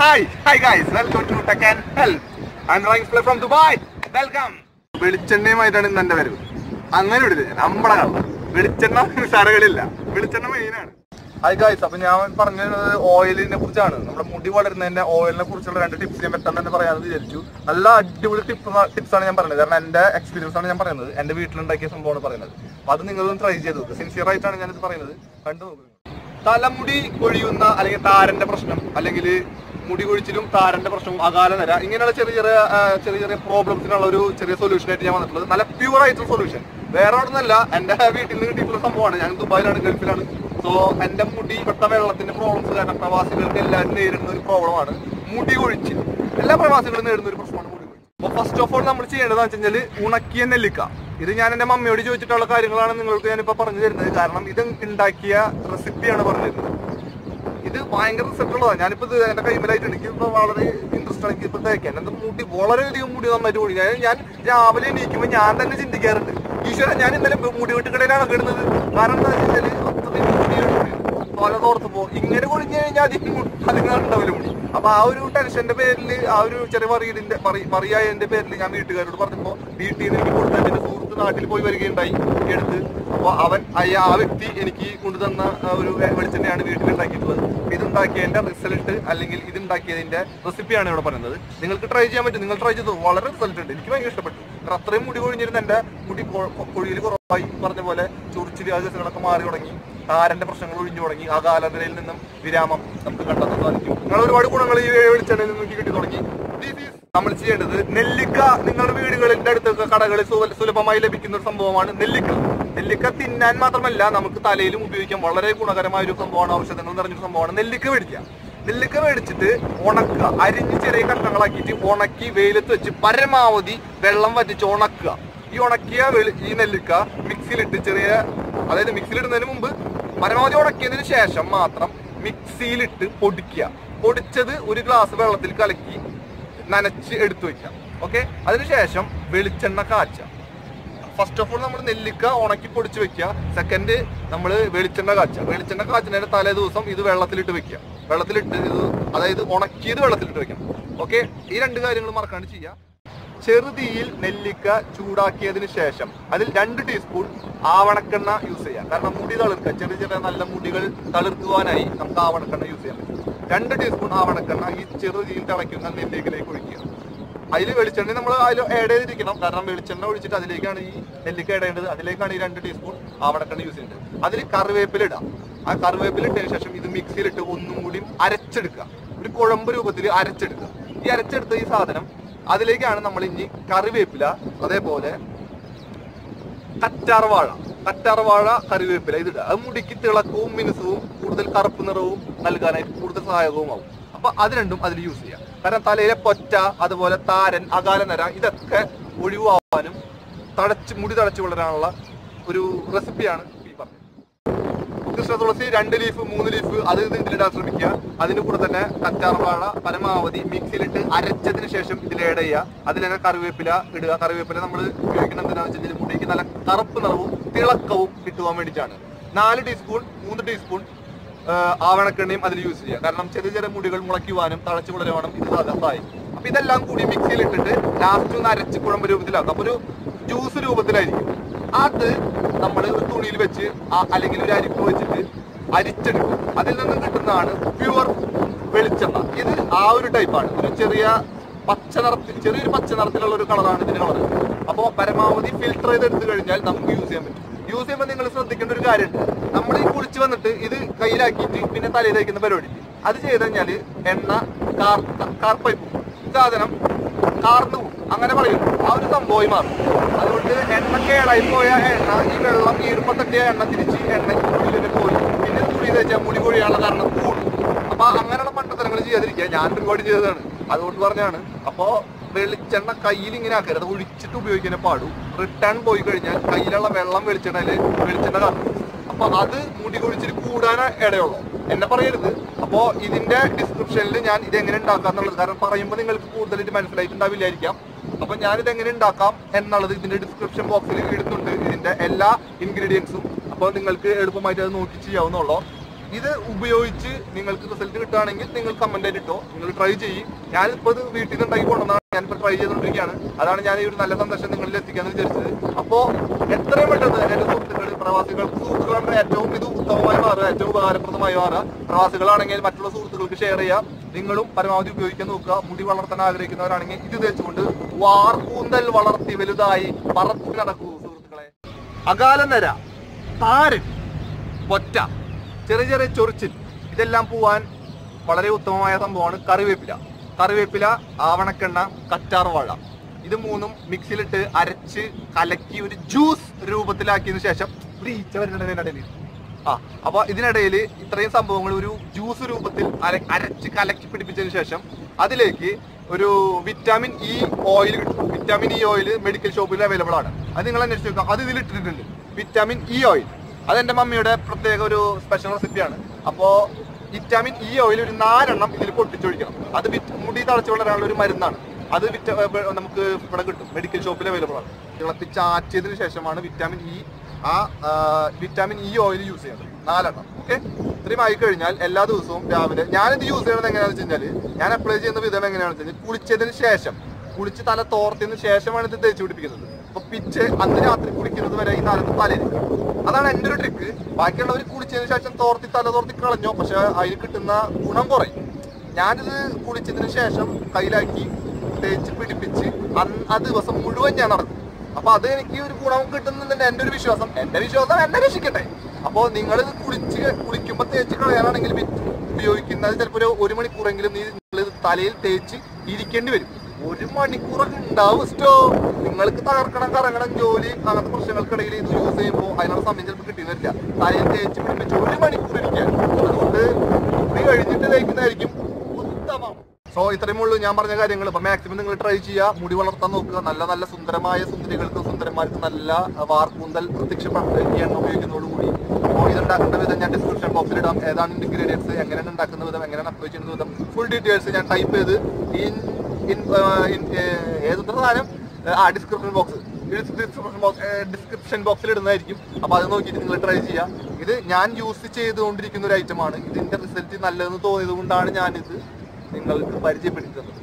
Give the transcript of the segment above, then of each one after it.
Hi hi guys welcome to tech and health I'm Rais from Dubai welcome വെളിച്ചെണ്ണയുമായിട്ടാണ് ഇന്ന് എന്റെ വരവ്. അങ്ങനെ വിടില്ല നമ്മുടെ കള്ള വെളിച്ചെണ്ണ സാറുകളില്ല വെളിച്ചെണ്ണ മെയിനാണ് ഹായ് ഗൈസ് അപ്പൊ ഞാൻ പറഞ്ഞത് ഓയിലിനെ കുറിച്ചാണ്. നമ്മുടെ മുടി വളരുന്നതിന്റെ ഓയിലിനെ കുറിച്ചുള്ള രണ്ട് ടിപ്സ് ഞാൻ പെട്ടെന്ന് തന്നെ പറയാമെന്ന് വിചാരിച്ചു. നല്ല അടിപൊളി ടിപ്പ് ടിപ്സ് ആണ് ഞാൻ പറയുന്നത് കാരണം എന്റെ എക്സ്പീരിയൻസ് ആണ് ഞാൻ പറയുന്നത്. എന്റെ വീട്ടിലുണ്ടാക്കിയ സംഭവമാണ് പറയുന്നത്. അപ്പൊ അത് നിങ്ങളൊന്ന് ട്രൈ ചെയ്ത് നോക്കുക സിൻസിയർ ആയിട്ടാണ് ഞാനിത് പറയുന്നത്. കണ്ടു നോക്കുക തലമുടി കൊഴിയുന്ന അല്ലെങ്കിൽ താരന്റെ പ്രശ്നം അല്ലെങ്കിൽ മുടി കൊഴിച്ചിലും താരന്റെ പ്രശ്നവും അകാല നിര. ഇങ്ങനെയുള്ള ചെറിയ ചെറിയ ചെറിയ ചെറിയ പ്രോബ്ലംസിനുള്ള ഒരു ചെറിയ സൊല്യൂഷൻ ആയിട്ട് ഞാൻ വന്നിട്ടുള്ളത്. നല്ല പ്യൂർ ആയിട്ടുള്ള സൊല്യൂഷൻ വേറെ ഒന്നല്ല എന്റെ വീട്ടിൽ നിന്ന് കിട്ടിയിട്ടുള്ള സംഭവമാണ്. ഞാൻ ദുബായിലാണ് ഗൾഫിലാണ്. സോ എന്റെ മുടി പെട്ട വെള്ളത്തിന്റെ പ്രോബ്ലംസ് കാരണം പ്രവാസികൾക്ക് എല്ലാവരും നേരിടുന്ന ഒരു പ്രോബ്ലമാണ് മുടി കൊഴിച്ചിൽ എല്ലാ പ്രവാസികളും നേരിടുന്ന ഒരു പ്രശ്നമാണ് മുടി കൊഴിച്ചിൽ അപ്പൊ ഫസ്റ്റ് ഓഫ് ഓൾ നമ്മൾ ചെയ്യേണ്ടതെന്ന് വെച്ച് കഴിഞ്ഞാൽ ഉണക്കിയ നെല്ലിക്ക. ഇത് ഞാൻ എന്റെ മമ്മിയോട് ചോദിച്ചിട്ടുള്ള കാര്യങ്ങളാണ് നിങ്ങൾക്ക് ഞാനിപ്പോ പറഞ്ഞു തരുന്നത്. കാരണം ഇത് ഉണ്ടാക്കിയ റെസിപ്പിയാണ് പറഞ്ഞിരുന്നത്. ഇത് ഭയങ്കര സെറ്റുള്ളതാണ് ഞാനിപ്പോ ഇത് എന്റെ കൈമലായിട്ട് എനിക്ക് ഇപ്പൊ വളരെ ഇൻട്രസ്റ്റ് ആണ്. ഇപ്പൊ തേക്കാൻ എന്റെ മുടി വളരെയധികം മുടി നന്നായിട്ട് കൊഴി ഞാൻ ഞാൻ രാവിലെ എണീക്കുമ്പോൾ ഞാൻ തന്നെ ചിന്തിക്കാറുണ്ട്. ഈശ്വരൻ ഞാൻ ഇന്നലെ മുടി വെട്ടുകടയിലാണ് കിടന്നത്. കാരണം എന്താ വെച്ചാൽ അത്രയും മുടി പല തോർത്തപ്പോ ഇങ്ങനെ കൊഴിഞ്ഞു കഴിഞ്ഞാൽ അധികം അതിനുണ്ടാവില്ല മുടി. അപ്പൊ ആ ഒരു ടെൻഷന്റെ പേരിൽ ആ ഒരു ചെറിയ പറയലിന്റെ പറയായതിന്റെ പേരിൽ ഞാൻ വീട്ടുകാരോട് പറഞ്ഞപ്പോ വീട്ടിൽ നിന്ന് എനിക്ക് കൊടുത്ത എന്റെ സുഹൃത്ത് നാട്ടിൽ പോയി വരികയുണ്ടായി. എടുത്ത് അപ്പോൾ അവൻ ആ വ്യക്തി എനിക്ക് കൊണ്ടുതന്ന ഒരു വെളിച്ചെണ്ണയാണ് വീട്ടിൽ ഉണ്ടാക്കിയിട്ടുള്ളത്. അപ്പൊ റിസൾട്ട് അല്ലെങ്കിൽ ഇതുണ്ടാക്കിയതിന്റെ റെസിപ്പിയാണ് ഇവിടെ പറയുന്നത്. നിങ്ങൾക്ക് ട്രൈ ചെയ്യാൻ പറ്റും. നിങ്ങൾ ട്രൈ ചെയ്തു? വളരെ റിസൾട്ട് ഉണ്ട്. എനിക്ക് ഭയങ്കര ഇഷ്ടപ്പെട്ടു. അത്രയും മുടി കൊഴിഞ്ഞിരുന്ന എന്റെ മുടി കൊഴിയിൽ കുറവായി. പറഞ്ഞ പോലെ ചൊറിച്ചിൽ ആ ദിവസങ്ങളൊക്കെ മാറി തുടങ്ങി. താരന്റെ പ്രശ്നങ്ങൾ ഒഴിഞ്ഞു തുടങ്ങി. ആ കാലനിലയിൽ നിന്നും വിരാമം നമുക്ക് കണ്ടെത്താൻ സാധിക്കും നിങ്ങൾ ഒരുപാട് ഗുണങ്ങൾ ഈ വെളിച്ചെണ്ണയിൽ നിന്ന് കിട്ടി തുടങ്ങി. നമ്മൾ ചെയ്യേണ്ടത് നെല്ലിക്ക നിങ്ങളുടെ വീടുകളിന്റെ അടുത്തൊക്കെ കടകളിൽ സുലഭമായി ലഭിക്കുന്ന ഒരു സംഭവമാണ് നെല്ലിക്ക. നെല്ലിക്ക തിന്നാൻ മാത്രമല്ല നമുക്ക് തലയിലും ഉപയോഗിക്കാം. വളരെ ഗുണകരമായ ഒരു സംഭവമാണ് ഔഷധങ്ങൾ നിറഞ്ഞൊരു സംഭവമാണ് നെല്ലിക്ക മേടിക്കുക. നെല്ലിക്ക മേടിച്ചിട്ട് ഉണക്കുക. അരിഞ്ഞ് ചെറിയ കഷ്ണങ്ങളാക്കിയിട്ട് ഉണക്കി വെയിലത്ത് വെച്ച് പരമാവധി വെള്ളം വറ്റിച്ച് ഉണക്കുക. ഈ ഉണക്കിയ ഈ നെല്ലിക്ക മിക്സിയിലിട്ട് ചെറിയ അതായത് മിക്സിയിലിടുന്നതിന് മുമ്പ് പരമാവധി ഉണക്കിയതിന് ശേഷം മാത്രം മിക്സിയിലിട്ട് പൊടിക്കുക. പൊടിച്ചത് ഒരു ഗ്ലാസ് വെള്ളത്തിൽ കലക്കി നനച്ച് എടുത്തു വെക്കാം. ഓക്കെ അതിനുശേഷം വെളിച്ചെണ്ണ കാച്ചുക ഫസ്റ്റ് ഓഫ് ഓൾ നമ്മൾ നെല്ലിക്ക ഉണക്കി പൊടിച്ച് വെക്കുക. സെക്കൻഡ് നമ്മൾ വെളിച്ചെണ്ണ കാച്ചുക വെളിച്ചെണ്ണ കാച്ചുന്നതിന്റെ തലേ ദിവസം ഇത് വെള്ളത്തിലിട്ട് വെക്കുക. വെള്ളത്തിലിട്ട് ഇത് അതായത് ഉണക്കിയത് വെള്ളത്തിലിട്ട് വെക്കണം. ഓക്കെ ഈ രണ്ട് കാര്യങ്ങൾ മറക്കാണ്ട് ചെയ്യുക ചെറുതീയിൽ നെല്ലിക്ക ചൂടാക്കിയതിന് ശേഷം അതിൽ രണ്ട് ടീസ്പൂൺ ആവണക്കെണ്ണ യൂസ് ചെയ്യാം. കാരണം മുടി തളിർക്കുക. ചെറിയ ചെറിയ നല്ല മുടികൾ തളിർക്കുവാനായി നമുക്ക് ആവണക്കെണ്ണ യൂസ് ചെയ്യാം രണ്ട് ടീസ്പൂൺ ആവണക്കെണ്ണ ഈ ചെറുതീയിൽ തിളയ്ക്കുന്ന നെല്ലിക്കലേക്ക് ഒഴിക്കുക. അതിൽ വെളിച്ചെണ്ണ നമ്മൾ അതിൽ ആഡ് ചെയ്തിരിക്കണം. കാരണം വെളിച്ചെണ്ണ ഒഴിച്ചിട്ട് അതിലേക്കാണ് ഈ നെല്ലിക്ക ഇടേണ്ടത് അതിലേക്കാണ് ഈ രണ്ട് ടീസ്പൂൺ ആവണക്കെണ്ണ യൂസ് ചെയ്യുന്നത് അതിൽ കറിവേപ്പില ഇടാം. ആ കറിവേപ്പില ഇട്ടതിന് ശേഷം ഇത് മിക്സിയിലിട്ട് ഒന്നും കൂടി അരച്ചെടുക്കുക. ഒരു കുഴമ്പ് രൂപത്തിൽ അരച്ചെടുക്കുക. ഈ അരച്ചെടുത്ത ഈ സാധനം അതിലേക്കാണ് നമ്മൾ ഇനി കറിവേപ്പില അതേപോലെ കറ്റാർവാഴ കറ്റാർവാഴ കറിവേപ്പില ഇതിടുക അത് മുടിക്ക് തിളക്കവും മിനുസവും കൂടുതൽ കറുപ്പ് നിറവും നൽകാനായിട്ട് കൂടുതൽ സഹായകവുമാവും. അപ്പൊ അത് രണ്ടും അതിൽ യൂസ് ചെയ്യാം. കാരണം തലയിലെ പൊറ്റ അതുപോലെ താരൻ അകാല നര ഇതൊക്കെ ഒഴിവാക്കാനും തടച്ച് മുടി തടച്ചു വളരാനുള്ള ഒരു റെസിപ്പിയാണ് കൃഷ്ണ തുളസി രണ്ട് ലീഫ് മൂന്ന് ലീഫ് അത് ഇത് ഇതിലിടാൻ ശ്രമിക്കുക. അതിന്റെ കൂടെ തന്നെ കറ്റാർവാഴ പരമാവധി മിക്സിയിലിട്ട് അരച്ചതിന് ശേഷം ഇതിൽ ആഡ് ചെയ്യുക. അതിലൊക്കെ കറിവേപ്പില ഇടുക. കറിവേപ്പില നമ്മൾ ഉപയോഗിക്കണം എന്താണെന്ന് വെച്ചാൽ മുടിക്ക് നല്ല കറുപ്പ് നിറവും തിളക്കവും കിട്ടുവാൻ വേണ്ടിയിട്ടാണ്. നാല് ടീസ്പൂൺ മൂന്ന് ടീസ്പൂൺ ആവണക്കെണ്ണയും അതിൽ യൂസ് ചെയ്യുക. കാരണം ചെറിയ ചെറിയ മുടികൾ മുളയ്ക്കുവാനും തളച്ചു വളരുവാനും ഇത് സാധ്യമായി അപ്പൊ ഇതെല്ലാം കൂടി മിക്സിയിൽ ഇട്ടിട്ട് ലാസ്റ്റ് ഒന്ന് അരച്ച് കുഴമ്പ് രൂപത്തിലാക്കും. അപ്പൊ ഒരു ജ്യൂസ് രൂപത്തിലായിരിക്കും. അത് നമ്മൾ ഒരു തുണിയിൽ വെച്ച് അല്ലെങ്കിൽ ഒരു അരിപ്പ് വെച്ചിട്ട് അരിച്ചെടുക്കും. അതിൽ നിന്ന് കിട്ടുന്നതാണ് പ്യുവർ വെളിച്ചെണ്ണ. ഇത് ആ ഒരു ടൈപ്പാണ് ഒരു ചെറിയ പച്ച നിറത്തിൽ ചെറിയൊരു പച്ച നിറത്തിലുള്ള ഒരു കളറാണ് ഇതിന് കളർ അപ്പോൾ പരമാവധി ഫിൽട്ടർ ചെയ്ത് എടുത്തു കഴിഞ്ഞാൽ നമുക്ക് യൂസ് ചെയ്യാൻ പറ്റും. യൂസ് ചെയ്യുമ്പോൾ നിങ്ങൾ ശ്രദ്ധിക്കേണ്ട ഒരു കാര്യമുണ്ട്. നമ്മൾ ഈ കുളിച്ച് വന്നിട്ട് ഇത് കയ്യിലാക്കിയിട്ട് പിന്നെ തലയിൽ തയ്ക്കുന്ന പരിപാടി അത് ചെയ്ത് കഴിഞ്ഞാൽ എണ്ണ കാർ കാർപ്പായി പോകും. സാധനം കാർന്നു അങ്ങനെ പറയുന്നു ആ ഒരു സംഭവമായി മാറും. അതുകൊണ്ട് എണ്ണ കേടായി പോയ എണ്ണ. ഈ വെള്ളം ഈർപ്പത്തട്ടിയ എണ്ണ തിരിച്ച് എണ്ണയ്ക്ക് ഉള്ളിൽ പോയി. പിന്നെ തുണി തേച്ചാൽ മുടി കൊഴിയാനുള്ള കാരണം കൂടും. അപ്പൊ അങ്ങനെയുള്ള മണ്ടത്തരങ്ങൾ ചെയ്യാതിരിക്കുക. ഞാൻ റെക്കോർഡ് ചെയ്തതാണ്. അതുകൊണ്ട് പറഞ്ഞാണ്. അപ്പോ വെളിച്ചെണ്ണ കയ്യിൽ ഇങ്ങനെ ആക്കരുത്. ഒഴിച്ചിട്ട് ഉപയോഗിക്കാനേ പാടൂ. റിട്ടേൺ പോയി കഴിഞ്ഞാൽ കയ്യിലുള്ള വെള്ളം വെളിച്ചെണ്ണയിൽ വെളിച്ചെണ്ണ കാണും അപ്പൊ അത് മുടി കൊഴിച്ചിട്ട് കൂടാന ഇടയുള്ളൂ. എന്നെ പറയരുത്. അപ്പോ ഇതിന്റെ ഡിസ്ക്രിപ്ഷനിൽ ഞാൻ ഇത് എങ്ങനെ ഉണ്ടാക്കാന്നുള്ളത്. കാരണം പറയുമ്പോൾ നിങ്ങൾക്ക് കൂടുതലായിട്ട് മനസ്സിലായിട്ടുണ്ടാവില്ലായിരിക്കാം. അപ്പൊ ഞാനിത് എങ്ങനെ ഉണ്ടാക്കാം എന്നുള്ളത് ഇതിന്റെ ഡിസ്ക്രിപ്ഷൻ ബോക്സിൽ ഇടുന്നുണ്ട്. ഇതിന്റെ എല്ലാ ഇൻഗ്രീഡിയൻസും അപ്പോൾ നിങ്ങൾക്ക് എളുപ്പമായിട്ട് അത് നോക്കി ചെയ്യാവുന്നുള്ളൂ ഇത് ഉപയോഗിച്ച് നിങ്ങൾക്ക് റിസൾട്ട് കിട്ടുകയാണെങ്കിൽ നിങ്ങൾ കമന്റ് ആയിട്ടോ നിങ്ങൾ ട്രൈ ചെയ്യും. ഞാനിപ്പോൾ ഇത് വീട്ടിൽ നിന്ന് ഉണ്ടാക്കി കൊണ്ടുവന്നാണ്. ഞാനിപ്പോൾ ട്രൈ ചെയ്തുകൊണ്ടിരിക്കുകയാണ്. അതാണ് ഞാൻ ഈ ഒരു നല്ല സന്ദേശം നിങ്ങളിൽ എത്തിക്കാന്ന് വിചാരിച്ചത്. അപ്പോൾ എത്രയും പെട്ടെന്ന് എന്റെ സുഹൃത്തുക്കൾ പ്രവാസികൾക്ക് സുഹൃത്തുക്കളുടെ ഏറ്റവും ഇത് ഉത്തമമായി മാറുക ഏറ്റവും ഉപകാരപ്രദമായി മാറുക പ്രവാസികളാണെങ്കിൽ മറ്റുള്ള സുഹൃത്തുക്കൾക്ക് ഷെയർ ചെയ്യുക നിങ്ങളും പരമാവധി ഉപയോഗിക്കാൻ നോക്കുക. മുടി വളർത്താൻ ആഗ്രഹിക്കുന്നവരാണെങ്കിൽ ഇത് തേച്ചുകൊണ്ട് വാർക്കൂന്തൽ വളർത്തി വലുതായി പറത്തു നടക്കൂ സുഹൃത്തുക്കളെ. അകാല നര താരൻ പൊറ്റ ചെറിയ ചെറിയ ചൊറിച്ചിൽ. ഇതെല്ലാം പോവാൻ വളരെ ഉത്തമമായ സംഭവമാണ് കറിവേപ്പില. കറിവേപ്പില ആവണക്കെണ്ണ കറ്റാർവാഴ ഇത് മൂന്നും മിക്സിയിലിട്ട് അരച്ച് കലക്കി ഒരു ജ്യൂസ് രൂപത്തിലാക്കിയതിനു ശേഷം ഒരു ഈച്ച വരുന്നുണ്ടെങ്കിൽ ആ അപ്പൊ ഇതിനിടയിൽ ഇത്രയും സംഭവങ്ങൾ ഒരു ജ്യൂസ് രൂപത്തിൽ അര- അരച്ച് കലക്കി പിടിപ്പിച്ചതിന് ശേഷം അതിലേക്ക് ഒരു വിറ്റാമിൻ ഇ ഓയിൽ കിട്ടും. വിറ്റാമിൻ ഇ ഓയിൽ മെഡിക്കൽ ഷോപ്പിൽ അവൈലബിൾ ആണ്. അത് നിങ്ങൾ അന്വേഷിച്ച് നോക്കാം അത് ഇതിൽ ഇട്ടിട്ടുണ്ട്. വിറ്റാമിൻ ഇ ഓയിൽ അത് എന്റെ മമ്മിയുടെ പ്രത്യേക ഒരു സ്പെഷ്യൽ റെസിപ്പിയാണ് അപ്പോൾ വിറ്റാമിൻ ഇ ഓയിൽ ഒരു നാലെണ്ണം ഇതിൽ പൊട്ടിച്ചൊഴിക്കണം. അത് മുടി തളച്ചു വളരാനുള്ള ഒരു മരുന്നാണ്. അത് വിറ്റ നമുക്ക് ഇവിടെ കിട്ടും. മെഡിക്കൽ ഷോപ്പിൽ അവൈലബിൾ ആണ്. തിളപ്പിച്ചാറ്റിയതിനു ശേഷമാണ് വിറ്റാമിൻ ഇ ആ വിറ്റാമിൻ ഇ ഓയിൽ യൂസ് ചെയ്യണം നാലെണ്ണം ഓക്കെ ഇത്രയും ആയി കഴിഞ്ഞാൽ എല്ലാ ദിവസവും രാവിലെ ഞാനിത് യൂസ് ചെയ്യണത് എങ്ങനെയാണെന്ന് വെച്ച് കഴിഞ്ഞാൽ ഞാൻ അപ്ലൈ ചെയ്യുന്ന വിധം എങ്ങനെയാണെന്ന് വെച്ച് കഴിഞ്ഞാൽ കുളിച്ചതിന് ശേഷം കുളിച്ച് തല തോർത്തിയതിന് ശേഷമാണ് ഇത് തേച്ച് പിടിപ്പിക്കുന്നത്. അപ്പൊ പിച്ച് അന്ന് രാത്രി കുളിക്കുന്നത് വരെ ഈ തലത്ത് തലയിരിക്കും അതാണ് എന്റെ ഒരു ട്രിക്ക് ബാക്കിയുള്ളവർ കുളിച്ചതിന് ശേഷം തോർത്തി തല തോർത്തി കളഞ്ഞോ പക്ഷെ അതിന് കിട്ടുന്ന ഗുണം കുറയും. ഞാനിത് കുളിച്ചതിന് ശേഷം കയ്യിലാക്കി തേച്ച് പിടിപ്പിച്ച് ആ ദിവസം മുഴുവൻ ഞാൻ നടക്കും അപ്പൊ അത് എനിക്ക് ഒരു ഗുണം കിട്ടുന്നുണ്ട് എന്റെ ഒരു വിശ്വാസം. എന്റെ വിശ്വാസം എന്നെ രക്ഷിക്കട്ടെ. അപ്പോ നിങ്ങൾ കുളിച്ച് കുളിക്കുമ്പോ തേച്ച് കളയാനാണെങ്കിൽ ഉപയോഗിക്കുന്നത് ചിലപ്പോ ഒരു ഒരു മണിക്കൂറെങ്കിലും നീ തലയിൽ തേച്ച് ഇരിക്കേണ്ടി വരും. ഒരു മണിക്കൂറൊക്കെ ഉണ്ടാവും സ്റ്റോ. നിങ്ങൾക്ക് തകർക്കണം കറങ്ങണം ജോലി അങ്ങനത്തെ പ്രശ്നങ്ങൾക്കിടയിൽ ഇത് യൂസ് ചെയ്യുമ്പോൾ അതിനുള്ള സമയം ചിലപ്പോൾ കിട്ടിയെന്നില്ല. തലയിൽ തേച്ച് പിടിപ്പിച്ച് ഒരു മണിക്കൂർ ഇരിക്കാൻ. അതുകൊണ്ട് കുളി കഴിഞ്ഞിട്ട് തേക്കുന്നതായിരിക്കും സോ ഇത്രയും ഉള്ളൂ ഞാൻ പറഞ്ഞ കാര്യങ്ങൾ. ഇപ്പൊ മാക്സിമം നിങ്ങൾ ട്രൈ ചെയ്യുക. മുടി വളർത്താൻ നോക്കുക. നല്ല നല്ല സുന്ദരമായ സുന്ദരികൾക്കും സുന്ദരന്മാർക്കും നല്ല വാർക്കൂന്തൽ പ്രത്യക്ഷപ്പെട്ട് എണ്ണ ഉപയോഗിക്കുന്നതോടുകൂടി അപ്പോൾ ഇതുണ്ടാക്കേണ്ട വിധം ഞാൻ ഡിസ്ക്രിപ്ഷൻ ബോക്സിൽ ഇടാം. ഏതാണ് ഇൻഗ്രീഡിയൻസ് എങ്ങനെയാണ് ഉണ്ടാക്കുന്ന വിധം? എങ്ങനെയാണ് അപ്ലൈ ചെയ്യുന്ന വിധം? ഫുൾ ഡീറ്റെയിൽസ് ഞാൻ ടൈപ്പ് ചെയ്ത് ഇൻ ഇൻ ഏതൊക്കെ സാധനം? ആ description box description box description ബോക്സിൽ ഇടുന്നതായിരിക്കും. അപ്പൊ അത് നോക്കിയിട്ട് നിങ്ങൾ ട്രൈ ചെയ്യുക. ഇത് ഞാൻ യൂസ് ചെയ്തുകൊണ്ടിരിക്കുന്ന ഒരു ഐറ്റമാണ് ഇതിന്റെ റിസൾട്ട് നല്ലതെന്ന് തോന്നിയത് കൊണ്ടാണ് ഞാനിത് നിങ്ങൾക്ക് പരിചയപ്പെടുത്തുന്നത്.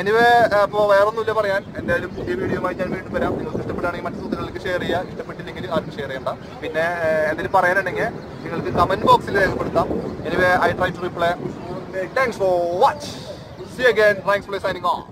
എനിവേ അപ്പോൾ വേറൊന്നുമില്ല പറയാൻ. എന്തായാലും പുതിയ വീഡിയോയുമായി ഞാൻ വീണ്ടും വരാം. നിങ്ങൾക്ക് ഇഷ്ടപ്പെടുകയാണെങ്കിൽ മറ്റു സുഹൃത്തുക്കൾക്ക് ഷെയർ ചെയ്യുക. ഇഷ്ടപ്പെട്ടില്ലെങ്കിൽ ആർക്കും ഷെയർ ചെയ്യണ്ട. പിന്നെ എന്തെങ്കിലും പറയാനുണ്ടെങ്കിൽ നിങ്ങൾക്ക് കമന്റ് ബോക്സിൽ രേഖപ്പെടുത്താം. Anyway I try to reply thanks for watch see again thanks for signing off